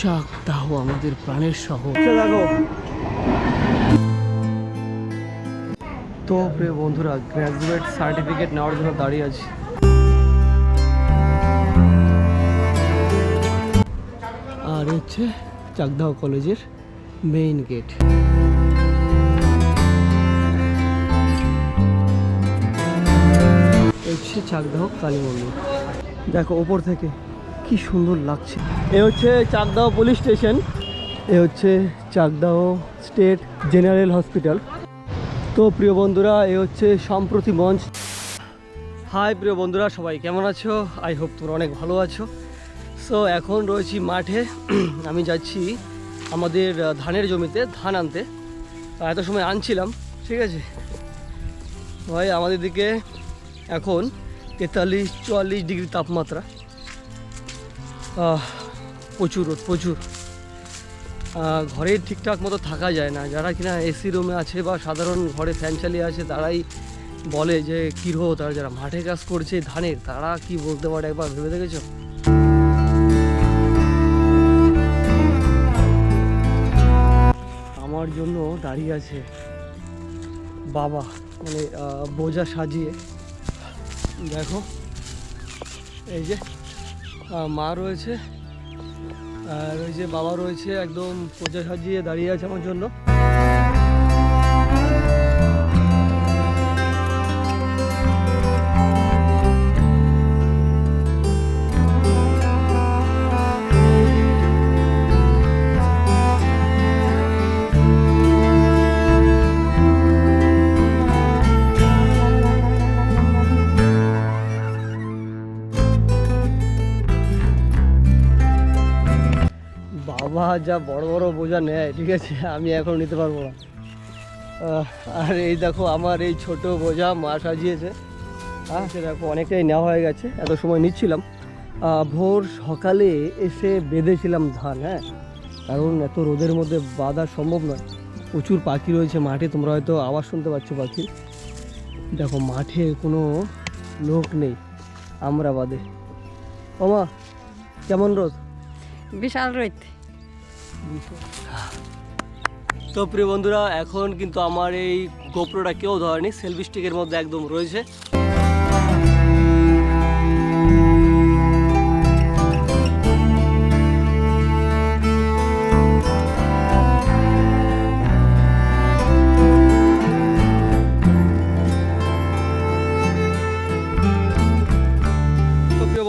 চাক দাহ আমাদের প্রাণের শহর। দেখো। তো প্রিয় বন্ধুরা গ্র্যাজুয়েট সার্টিফিকেট নেওয়ার জন্য দাঁড়িয়ে আছি। আর হচ্ছে চাকদাহ কলেজের মেইন গেট হচ্ছে চাকদাহ কালী মন্দির দেখো, ওপর থেকে। কি সুন্দর লাগছে। এ হচ্ছে চাকদাও পুলিশ স্টেশন। এ হচ্ছে চাকদাহ স্টেট জেনারেল হসপিটাল। তো প্রিয় বন্ধুরা এ হচ্ছে সম্প্রতি মঞ্চ। হাই প্রিয় বন্ধুরা সবাই কেমন আছো? আই হোপ তোমরা অনেক ভালো আছো। সো এখন রয়েছি মাঠে। আমি যাচ্ছি আমাদের ধানের জমিতে ধান আনতে। এত সময় আনছিলাম ঠিক আছে? ভাই আমাদের দিকে এখন তেতাল্লিশ চুয়াল্লিশ ডিগ্রি তাপমাত্রা। প্রচুর রোদ প্রচুর ঘরে ঠিকঠাক মতো থাকা যায় না। যারা কিনা এসি রুমে আছে বা সাধারণ ঘরে ফ্যান চালিয়ে আছে তারাই বলে যে, কী রো, তারা যারা মাঠে কাজ করছে, ধানের, তারা কি বলতে পারে একবার ভেবে দেখেছ? আমার জন্য দাঁড়িয়ে আছে বাবা মানে বোঝা সাজিয়ে। দেখো, এই যে মা রয়েছে। আর ওই যে বাবা রয়েছে একদম বোঝা সাজিয়ে দাঁড়িয়ে আছে আমার জন্য। যা বড় বড় বোঝা নেয়, ঠিক আছে? আমি এখন নিতে পারব না। আর এই দেখো, আমার এই ছোট বোঝা মা সাজিয়েছে। হ্যাঁ সে দেখো, অনেকটাই নেওয়া হয়ে গেছে, এত সময় নিচ্ছিলাম। ভোর সকালে এসে বেঁধেছিলাম ধান হ্যাঁ? কারণ এত রোদের মধ্যে বাঁধা সম্ভব নয়। প্রচুর পাখি রয়েছে মাঠে, তোমরা হয়তো আওয়াজ শুনতে পাচ্ছ পাখির দেখো, মাঠে কোনো লোক নেই, আমরা বাদে। ওমা, কেমন রোদ? বিশাল রোদ। তো প্রিয় বন্ধুরা, এখন কিন্তু আমার এই গোপ্রোটা কেউ ধরেনি সেলফি স্টিকের মধ্যে একদম রয়েছে।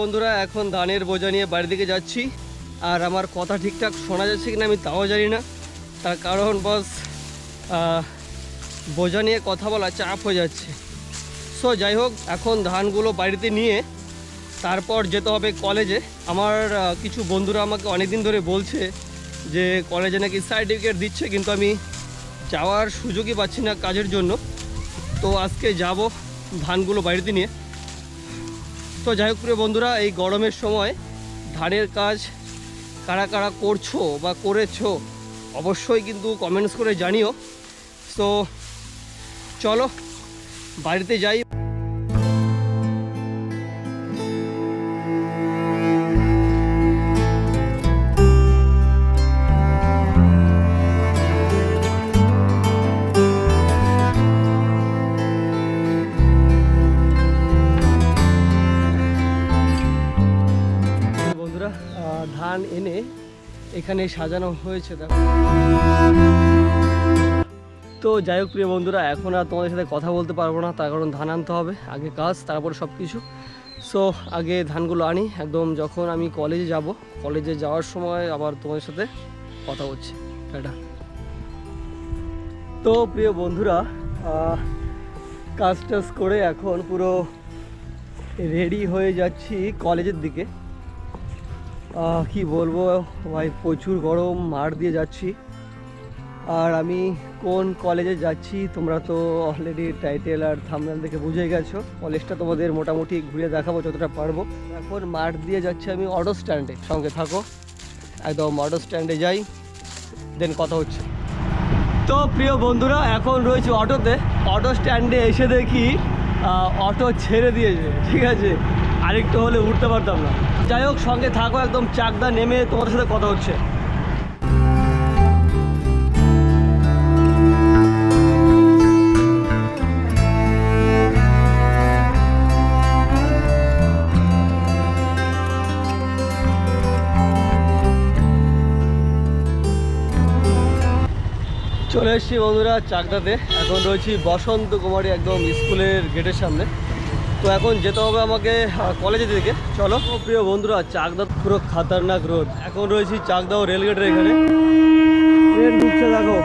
বন্ধুরা, এখন ধানের বোঝা নিয়ে বাড়ির দিকে যাচ্ছি। আর আমার কথা ঠিকঠাক শোনা যাচ্ছে কিনা আমি তাও জানি না। তার কারণ বস বোঝা নিয়ে কথা বলা চাপ হয়ে যাচ্ছে। সো যাই হোক, এখন ধানগুলো বাড়িতে নিয়ে তারপর যেতে হবে কলেজে। আমার কিছু বন্ধুরা আমাকে অনেক দিন ধরে বলছে যে কলেজে নাকি সার্টিফিকেট দিচ্ছে, কিন্তু আমি যাওয়ার সুযোগই পাচ্ছি না কাজের জন্য। তো আজকে যাব ধানগুলো বাড়িতে নিয়ে। তো যাই হোক, প্রিয় বন্ধুরা, এই গরমের সময় ধানের কাজ কারা কারা করছ বা করেছ অবশ্যই কিন্তু কমেন্টস করে জানিও। তো চলো বাড়িতে যাই। ধান এনে এখানে সাজানো হয়েছে, দেখো। তো যাই হোক, প্রিয় বন্ধুরা, এখন আর তোমাদের সাথে কথা বলতে পারব না, তার কারণ ধান আনতে হবে, আগে কাজ, তারপর সব কিছু সো আগে ধানগুলো আনি, একদম যখন আমি কলেজে যাব কলেজে যাওয়ার সময় আবার তোমাদের সাথে কথা হচ্ছে এটা তো প্রিয় বন্ধুরা কাজ টাজ করে এখন পুরো রেডি হয়ে যাচ্ছি কলেজের দিকে। কি বলব, ভাই, প্রচুর গরম মাঠ দিয়ে যাচ্ছি। আর আমি কোন কলেজে যাচ্ছি, তোমরা তো অলরেডি টাইটেল আর থামনাল দেখে বুঝে গেছো। কলেজটা তোমাদের মোটামুটি ঘুরে দেখাবো যতটা পারব। এখন মাঠ দিয়ে যাচ্ছি আমি অটো স্ট্যান্ডে সঙ্গে থাকো। একদম অটো স্ট্যান্ডে যাই দেন কথা হচ্ছে। তো প্রিয় বন্ধুরা, এখন রয়েছে অটোতে অটো স্ট্যান্ডে এসে দেখি অটো ছেড়ে দিয়েছে, ঠিক আছে? আরেকটু হলে উঠতে পারতাম না। যাই হোক, সঙ্গে থাকো, একদম চাকদা নেমে তোমাদের সাথে কথা হচ্ছে। চলে এসেছি বন্ধুরা চাকদাতে। এখন রয়েছি বসন্ত কুমারী একদম স্কুলের গেটের সামনে। তো এখন যেতে হবে আমাকে কলেজের দিকে। চলো। প্রিয় বন্ধুরা চাকদা পুরো খাতারনাক রোদ এখন রয়েছি চাকদাও রেলগেটের এখানে। ট্রেন ঢুকছে দেখো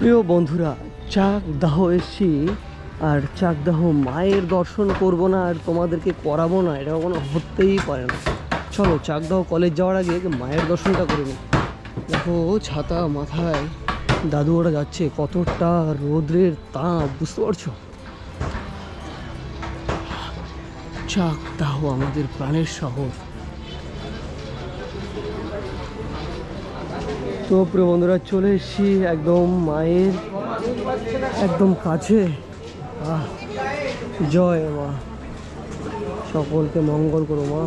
প্রিয় বন্ধুরা, চাকদাহ এসছি। আর চাকদাহ মায়ের দর্শন করব না আর তোমাদেরকে করাবো না, এটা কোনো হতেই পারে না। চলো, চাকদাহ কলেজ যাওয়ার আগে মায়ের দর্শনটা করে নিই। দেখো, ছাতা মাথায় দাদু ওরা যাচ্ছে, কতটা রোদ্রের তাপ, বুঝতে পারছ? চাকদাহ আমাদের প্রাণের শহর। তো প্রিয় বন্ধুরা, চলে এসেছি একদম মায়ের, একদম কাছে। জয় মা। সকলকে মঙ্গল করো মা।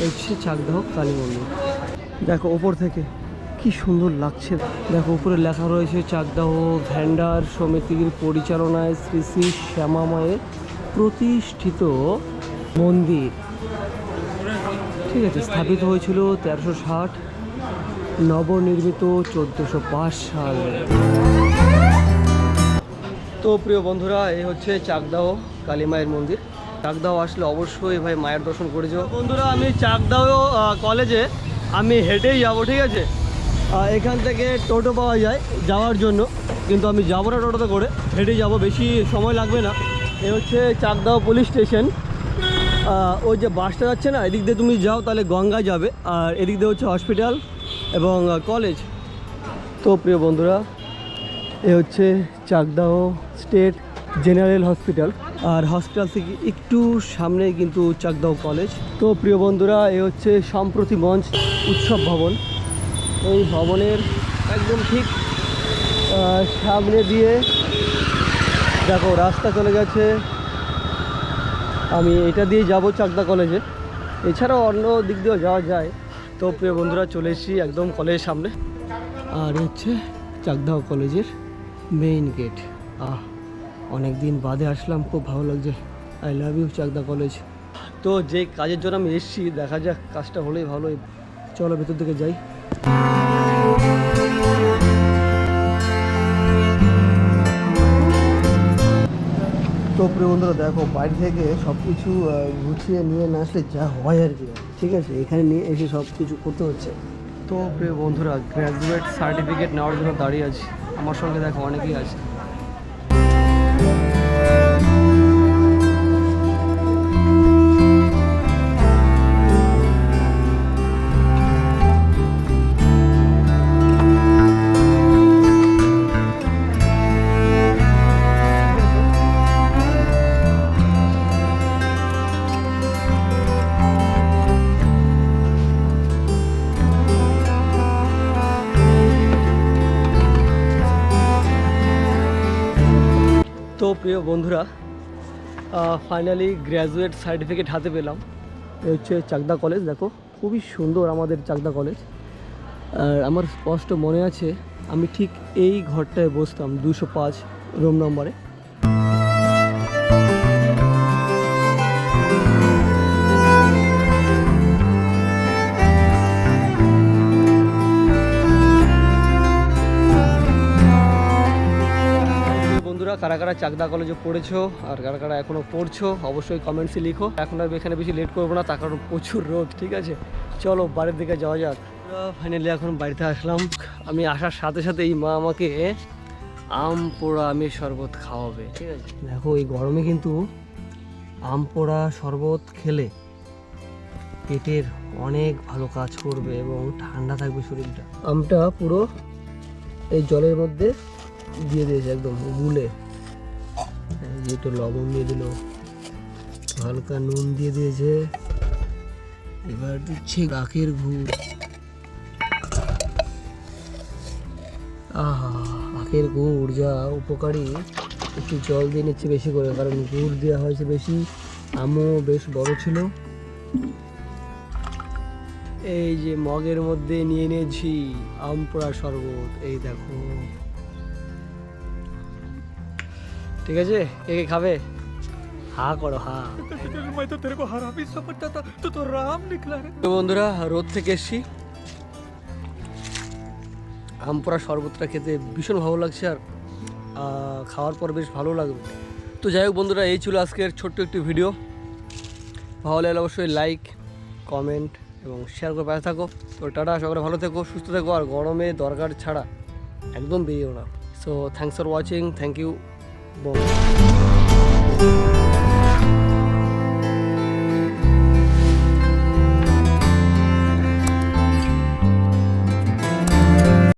হচ্ছে চাকদাহ কালী মন্দির। দেখো, ওপর থেকে কি সুন্দর লাগছে। দেখো, উপরে লেখা রয়েছে চাকদাহ ভ্যান্ডার সমিতির পরিচালনায় শ্রী শ্রী শ্যামা মায়ের প্রতিষ্ঠিত মন্দির। ঠিক আছে, স্থাপিত হয়েছিল তেরোশো ষাট নবনির্মিত চোদ্দোশো পাঁচ সালে। তো প্রিয় বন্ধুরা, এই হচ্ছে চাকদাহ কালী মায়ের মন্দির। চাকদাহ আসলে অবশ্যই ভাই মায়ের দর্শন করে যাও বন্ধুরা, আমি চাকদাহ কলেজে আমি হেঁটেই যাব, ঠিক আছে? এখান থেকে টোটো পাওয়া যায় যাওয়ার জন্য, কিন্তু আমি যাব না টোটোতে করে হেঁটে যাব, বেশি সময় লাগবে না। এ হচ্ছে চাকদাহ পুলিশ স্টেশন। ওই যে বাসটা যাচ্ছে না, এদিক দিয়ে তুমি যাও, তাহলে গঙ্গা যাবে। আর এদিক দিয়ে হচ্ছে হসপিটাল। এবং কলেজ তো প্রিয় বন্ধুরা, এ হচ্ছে চাকদাহ স্টেট জেনারেল হসপিটাল। আর হসপিটাল থেকে একটু সামনে কিন্তু চাকদাহ কলেজ তো প্রিয় বন্ধুরা, এ হচ্ছে সম্প্রতি মঞ্চ উৎসব ভবন। এই ভবনের একদম ঠিক সামনে দিয়ে দেখো, রাস্তা চলে গেছে। আমি এটা দিয়ে যাব চাকদা কলেজে এছাড়াও অন্য দিক দিয়েও যাওয়া যায়। তো প্রিয় বন্ধুরা, চলে এসেছি একদম কলেজের সামনে। আর হচ্ছে চাকদা কলেজের মেইন গেট আহ অনেক দিন বাদে আসলাম, খুব ভালো লাগছে। I love you Chakdaha college. তো যে কাজের জন্য আমি এসেছি, দেখা যাক কাজটা হলেই ভালো চলো ভেতর দিকে যাই। তো প্রিয় বন্ধুরা, দেখো, বাড়ি থেকে সব কিছু গুছিয়ে নিয়ে না আসলে যা হয় আর কি। ঠিক আছে, এখানে নিয়ে এসে সব কিছু করতে হচ্ছে। তো প্রিয় বন্ধুরা গ্র্যাজুয়েট সার্টিফিকেট নেওয়ার জন্য দাঁড়িয়ে আছি। আমার সঙ্গে দেখো, অনেকেই আছে। তো প্রিয় বন্ধুরা ফাইনালি গ্র্যাজুয়েট সার্টিফিকেট হাতে পেলাম। এ হচ্ছে চাকদা কলেজ দেখো, খুবই সুন্দর আমাদের চাকদা কলেজ আর আমার স্পষ্ট মনে আছে, আমি ঠিক এই ঘরটায় বসতাম, দুশো পাঁচ রুম নম্বরে বন্ধুরা, কারা কারা চাকদা কলেজে পড়েছো আর কারা কারা এখনও পড়ছো, অবশ্যই কমেন্টসে লিখো। এখন আর এখানে বেশি লেট করব না, তার কারণ প্রচুর রোদ, ঠিক আছে? চলো, বাড়ির দিকে যাওয়া যাক। ফাইনালি এখন বাড়িতে আসলাম। আমি আসার সাথে সাথে এই মা আমাকে আম পোড়া আমি শরবত খাওয়াবে, ঠিক আছে? দেখো, এই গরমে কিন্তু আম পোড়া শরবত খেলে পেটের অনেক ভালো কাজ করবে এবং ঠান্ডা থাকবে শরীরটা। আমটা পুরো এই জলের মধ্যে দিয়ে দিয়েছে একদম গুলে এই যে একটু লবণ দিয়ে দিল। হালকা নুন দিয়ে দিয়েছে। এবার দিচ্ছে গাখের গুড় আহা আখের গুড় যা উপকারী। একটু জল দিয়ে নিচ্ছে বেশি করে, কারণ গুড় দেওয়া হয়েছে বেশি। আমও বেশ বড় ছিল। এই যে মগের মধ্যে নিয়ে নিয়েছি আম পোড়া শরবত। এই দেখো। ঠিক আছে? কে কে খাবে? হা করো, হা। তো বন্ধুরা, রোদ থেকে এসেছি। আম শরবতটা খেতে ভীষণ ভালো লাগছে আর খাওয়ার পর বেশ ভালো লাগবে। তো যাই হোক বন্ধুরা, এই ছিল আজকের ছোট্ট একটি ভিডিও ভালো লাগলে অবশ্যই লাইক কমেন্ট এবং শেয়ার করে পাশে থাকো। তো টাটা সকলে ভালো থেকো, সুস্থ থেকো, আর গরমে দরকার ছাড়া একদম বেরিয়েও না। So thanks for watching thank you bom.